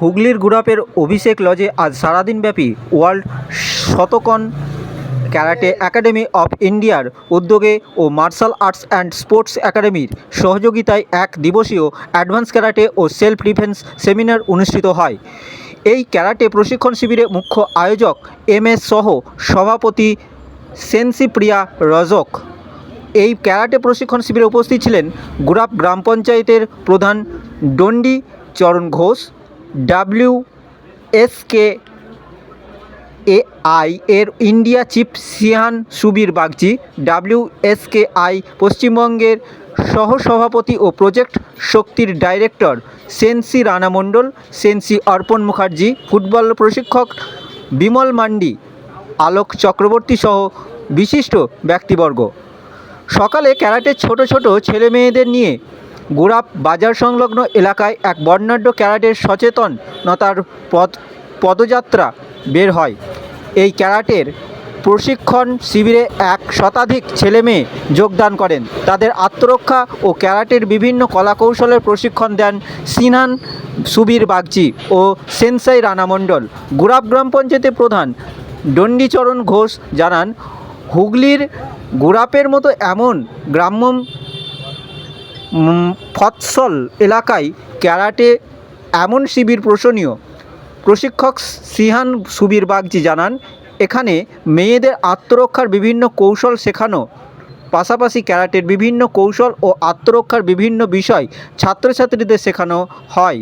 হুগলির গুড়াপের অভিষেক লজে আজ সারাদিনব্যাপী world Shotokan karate academy of ইন্ডিয়ার উদ্যোগে ও মার্শাল আর্টস অ্যান্ড স্পোর্টস একাডেমির সহযোগিতায় এক দিবসীয় অ্যাডভান্স ক্যারাটে ও সেলফ ডিফেন্স সেমিনার অনুষ্ঠিত হয়। এই ক্যারাটে প্রশিক্ষণ শিবিরে মুখ্য আয়োজক এম এস সহ সভাপতি সেন্সিপ্রিয়া রজক। এই ক্যারাটে প্রশিক্ষণ শিবিরে উপস্থিত ছিলেন গুরাপ গ্রাম পঞ্চায়েতের প্রধান Dondi Charan Ghosh W S K A I এর India chief shihan Subir Bagchi, W S K I পশ্চিমবঙ্গের সহসভাপতি ও প্রজেক্ট শক্তির director sensei Rana Mondal, sensei Arpan Mukherjee, football প্রশিক্ষক বিমল মান্ডি, আলোক চক্রবর্তী সহ বিশিষ্ট ব্যক্তিবর্গ। সকালে ক্যারাটের ছোট ছোট ছেলে মেয়েদের নিয়ে গোড়াপ বাজার সংলগ্ন এলাকায় এক বর্ণাঢ্য ক্যারাটের সচেতনতার পদ পদযাত্রা বের হয়। এই ক্যারাটের প্রশিক্ষণ শিবিরে এক শতাধিক ছেলে মেয়ে যোগদান করেন। তাদের আত্মরক্ষা ও ক্যারাটের বিভিন্ন কলাকৌশলের প্রশিক্ষণ দেন সিনহান সুবীর বাগচি ও সেনসাই রানা মণ্ডল। গুরাপ গ্রাম পঞ্চায়েতের প্রধান ডন্ডিচরণ ঘোষ জানান, হুগলির গুরাপের মতো এমন গ্রাম্য ফৎসল এলাকায় ক্যারাটে এমন শিবির প্রশনীয়। প্রশিক্ষক সিহান সুবীর বাগজি জানান, এখানে মেয়েদের আত্মরক্ষার বিভিন্ন কৌশল শেখানো, পাশাপাশি ক্যারাটের বিভিন্ন কৌশল ও আত্মরক্ষার বিভিন্ন বিষয় ছাত্রছাত্রীদের শেখানো হয়।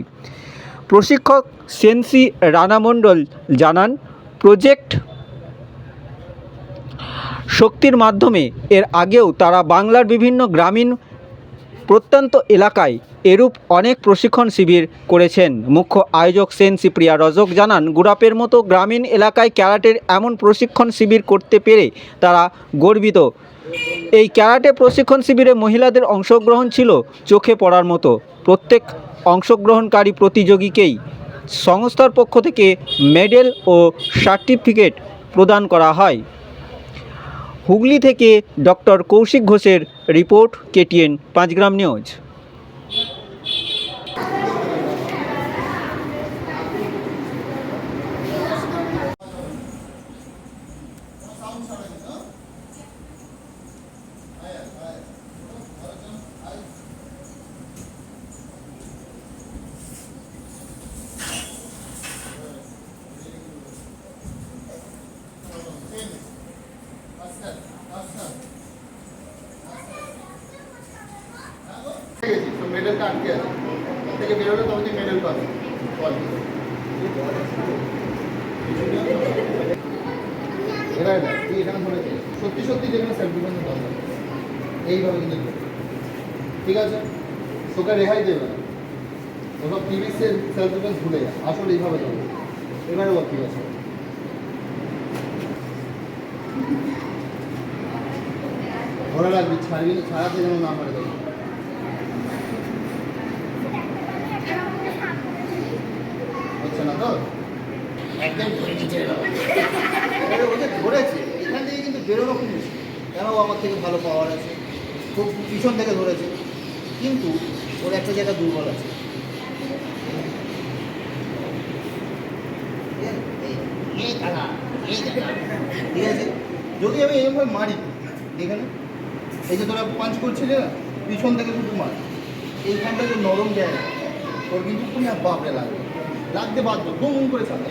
প্রশিক্ষক সেন্সি রানা মণ্ডল জানান, প্রজেক্ট শক্তির মাধ্যমে এর আগেও তারা বাংলার বিভিন্ন গ্রামীণ প্রত্যন্ত এলাকায় এরূপ অনেক প্রশিক্ষণ শিবির করেছেন। মুখ্য আয়োজক সেন সিপ্রিয়া রজক জানান, গুরাপের মতো গ্রামীণ এলাকায় ক্যারাটের এমন প্রশিক্ষণ শিবির করতে পেরে তারা গর্বিত। এই ক্যারাটে প্রশিক্ষণ শিবিরে মহিলাদের অংশগ্রহণ ছিল চোখে পড়ার মতো। প্রত্যেক অংশগ্রহণকারী প্রতিযোগীকেই সংস্থার পক্ষ থেকে মেডেল ও সার্টিফিকেট প্রদান করা হয়। হুগলি থেকে ডক্টর কৌশিক ঘোষের রিপোর্ট কেটিএন পাঁচগ্রাম নিউজ। গেছি তো মেডেলটা আটকে আছে থেকে বেরোলে তবে তুই মেডেল পাবি তুই এখানে ধরেছিস সত্যি সত্যি যেখানে সেলফ ডিফেন্সের দরকার এইভাবে কিন্তু ঠিক আছে তোকে রেহাই দেবে না ওসব টিভিসের সেলফ ডিফেন্স ভুলে যা আসলে এইভাবে দেবে এবারে বল ঠিক আছে ধরে রাখবি ছাড়বি ছাড়াতে যেন না পারে তোকে হচ্ছে না তো? একদম ধরে নিচে ধরেছে, এখান থেকে কিন্তু বেরোনো খুব মুশকিল। কেন আমার থেকে ভালো পাওয়ার আছে? খুব পিছন থেকে ধরেছে। কিন্তু ওর একটা জায়গা দুর্বল আছে। ঠিক আছে? যদি আমি এরকমভাবে মারি এখানে এই যে তোরা পাঞ্চ করছিলে না, পিছন থেকে শুধু মার। এইখানটা যে নরম জায়গা। তোর কিন্তু আর বাপরে লাগবে। লাগতে বাধ্য গুম করে ছাড়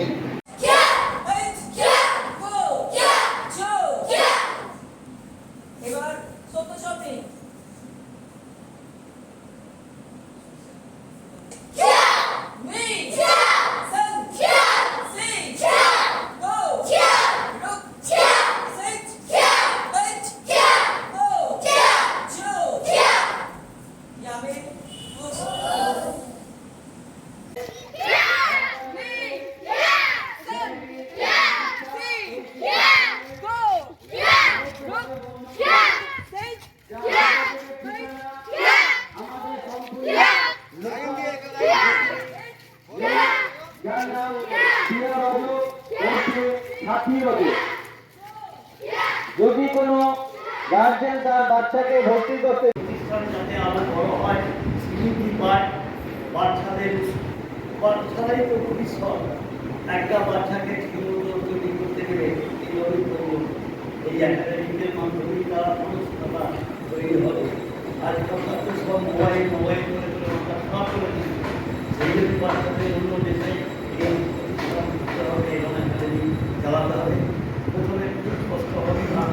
বাচ্চাকে ভর্তি করতে প্রতিষ্ঠান যাতে আরও বড় হয় স্কিলিং পায়, বাচ্চাদের বাচ্চারাই তো ভবিষ্যৎ। একটা বাচ্চাকে ঠিকমতো তৈরি করতে গেলে এইভাবেই করব? এই একাডেমিদের মাধ্যমেই তারা মানুষটা তৈরি হবে। আর তো সব মোবাইল মোবাইল করে করে খারাপ করে দিচ্ছে। সেই জন্য বাচ্চাদের অন্য দেশে এই প্রতিষ্ঠান করতে হবে এবং একাডেমি চালাতে হবে প্রথমে খুব কষ্ট হবে না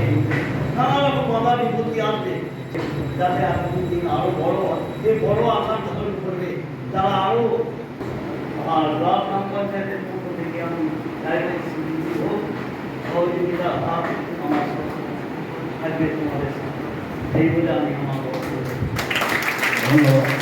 এই নানা রকম বাধা বিপত্তি আসবে যাতে আগামী দিন আরও বড় হয় যে বড় আকার ধারণ করবে তারা আরও আর ব্লক গ্রাম পঞ্চায়েতের পক্ষ থেকে আমি চাইব স্বীকৃতি হোক সহযোগিতা হাত আমার সাথে থাকবে তোমাদের সাথে এই বলে আমি আমার বক্তব্য ধন্যবাদ হাত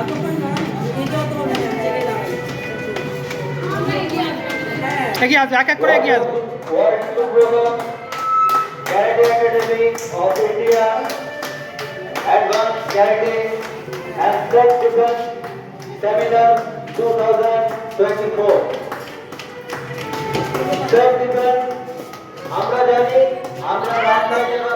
আপনার নাম এটাও তো মনে আছে এটা হ্যাঁ এগিয়ে আসবে এক এক করে এগিয়ে আসবে World Program Karate Academy of India Advanced Karate and Self Defense Seminar 2024 Self Defense আমরা জানি আমরা রান্না জেলা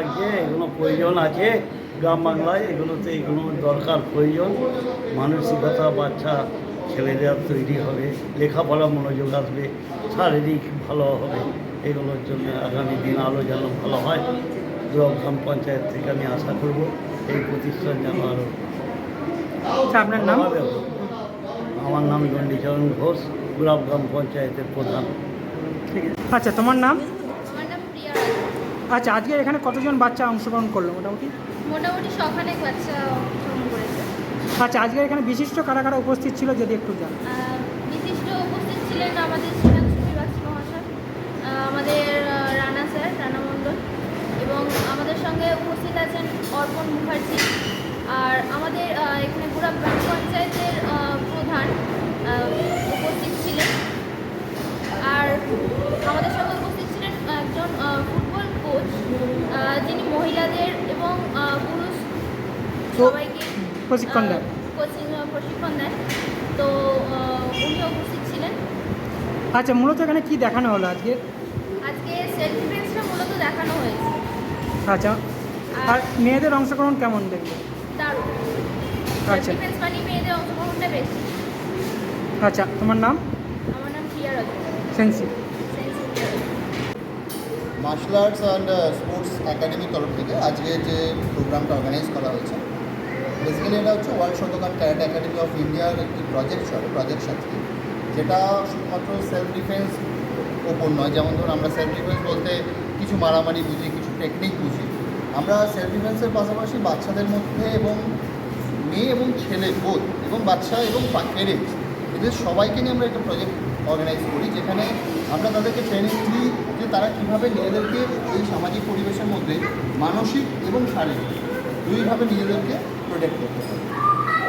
লাগছে এগুলো প্রয়োজন আছে। গ্রাম বাংলায় এগুলোতে এগুলো দরকার প্রয়োজন। মানসিকতা বাচ্চা ছেলেদের তৈরি হবে লেখাপড়া মনোযোগ আসবে শারীরিক ভালো হবে। এগুলোর জন্য আগামী দিন আলো যেন ভালো হয়। গ্রাম পঞ্চায়েত থেকে আমি আশা করব এই প্রতিষ্ঠান যেন আরও আপনার নাম? ভালো আমার নাম গণ্ডিচরণ ঘোষ গ্রাম পঞ্চায়েতের প্রধান। ঠিক আছে আচ্ছা তোমার নাম। আচ্ছা আজকে এখানে কতজন বাচ্চা অংশগ্রহণ করল মোটামুটি? মোটামুটি সখানেক বাচ্চা অংশগ্রহণ করেছে। আচ্ছা আজকে এখানে বিশিষ্ট কারা কারা উপস্থিত ছিল যদি একটু জান বিশিষ্ট উপস্থিত ছিলেন আমাদের শ্রীনাথ শ্রীবাস মহাশয় আমাদের রানা স্যার রানা মণ্ডল এবং আমাদের সঙ্গে উপস্থিত আছেন অর্পণ মুখার্জি আর আমাদের এখানে পুরা গ্রাম পঞ্চায়েতের প্রধান উপস্থিত ছিলেন। আর আমাদের সঙ্গে উপস্থিত ছিলেন একজন কোচ যিনি মহিলাদের এবং পুরুষ সবাইকে প্রশিক্ষণ দেয়। কোচিং প্রশিক্ষণ দেন। তো উনিও উপস্থিত ছিলেন। আচ্ছা মূলত এখানে কি দেখানো হলো আজকে? আজকে সেলফ ডিফেন্সটা মূলত দেখানো হয়েছে। আচ্ছা আর মেয়েদের অংশগ্রহণ কেমন দেখবে দারুণ। সেলফ আচ্ছা ডিফেন্স মানে মেয়েদের অংশগ্রহণটা বেশি। আচ্ছা তোমার নাম? আমার নাম Priya Raj sensei. Martial arts and sports একাডেমির তরফ থেকে আজকে যে প্রোগ্রামটা অর্গানাইজ করা হয়েছে বেসিক্যালি এটা হচ্ছে world Shotokan karate academy of ইন্ডিয়ার একটি প্রজেক্ট প্রজেক্ট সাথে। যেটা শুধুমাত্র সেলফ ডিফেন্স ওপর নয়, যেমন ধরুন আমরা সেলফ ডিফেন্স বলতে কিছু মারামারি বুঝি, কিছু টেকনিক বুঝি। আমরা সেলফ ডিফেন্সের পাশাপাশি বাচ্চাদের মধ্যে এবং মেয়ে এবং ছেলে বোধ এবং বাচ্চা এবং পেরেন্টস এদের সবাইকে নিয়ে আমরা একটা প্রজেক্ট অর্গানাইজ করি, যেখানে আমরা তাদেরকে ট্রেনিং দিই তারা কীভাবে নিজেদেরকে এই সামাজিক পরিবেশের মধ্যে মানসিক এবং শারীরিক দুইভাবে নিজেদেরকে প্রোটেক্ট করতে পারে?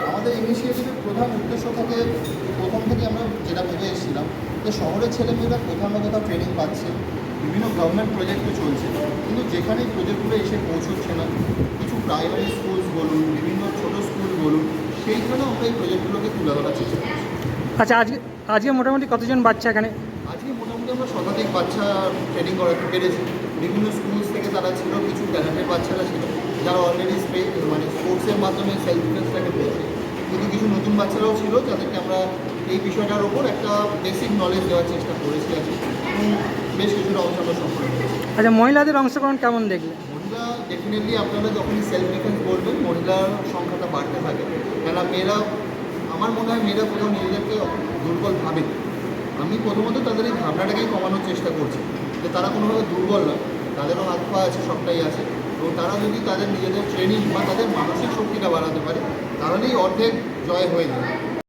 আমাদের ইনিশিয়েটিভের প্রধান উদ্দেশ্য থাকে প্রথম থেকে আমরা যেটা ভেবে এসেছিলাম যে শহরের ছেলেমেয়েরা কোথাও না কোথাও ট্রেনিং পাচ্ছে বিভিন্ন গভর্নমেন্ট প্রজেক্টও চলছে কিন্তু যেখানেই প্রজেক্টগুলো এসে পৌঁছচ্ছে না কিছু প্রাইমারি স্কুলস বলুন বিভিন্ন ছোটো স্কুল বলুন সেইখানে আমরা এই প্রজেক্টগুলোকে তুলে ধরার চেষ্টা করছি। আচ্ছা আজকে আজকে মোটামুটি কতজন বাচ্চা এখানে? আজকে শতাধিক বাচ্চা ট্রেনিং করাতে পেরেছি। বিভিন্ন স্কুলস থেকে তারা ছিল কিছু ট্যালেন্টেড বাচ্চারা ছিল যারা অলরেডি স্পে মানে স্পোর্টসের মাধ্যমে সেলফ ডিফেন্সটাকে পেয়েছে। কিন্তু কিছু নতুন বাচ্চারাও ছিল যাদেরকে আমরা এই বিষয়টার ওপর একটা বেসিক নলেজ দেওয়ার চেষ্টা করেছি আজকে এবং বেশ কিছুটা অংশ আমরা হয়েছি। আচ্ছা মহিলাদের অংশগ্রহণ কেমন দেখলে? মহিলা ডেফিনেটলি আপনারা যখনই সেলফ ডিফেন্স বলবেন মহিলার সংখ্যাটা বাড়তে থাকে। কেননা মেয়েরা আমার মনে হয় মেয়েরা কোথাও নিজেদেরকে দুর্বল ভাবে আমি প্রথমত তাদের এই ভাবনাটাকেই কমানোর চেষ্টা করছি যে তারা কোনোভাবে দুর্বল নয়। তাদেরও হাত পা আছে, সবটাই আছে। এবং তারা যদি তাদের নিজেদের ট্রেনিং বা তাদের মানসিক শক্তিটা বাড়াতে পারে, তাহলেই অর্ধেক জয় হয়ে যাবে।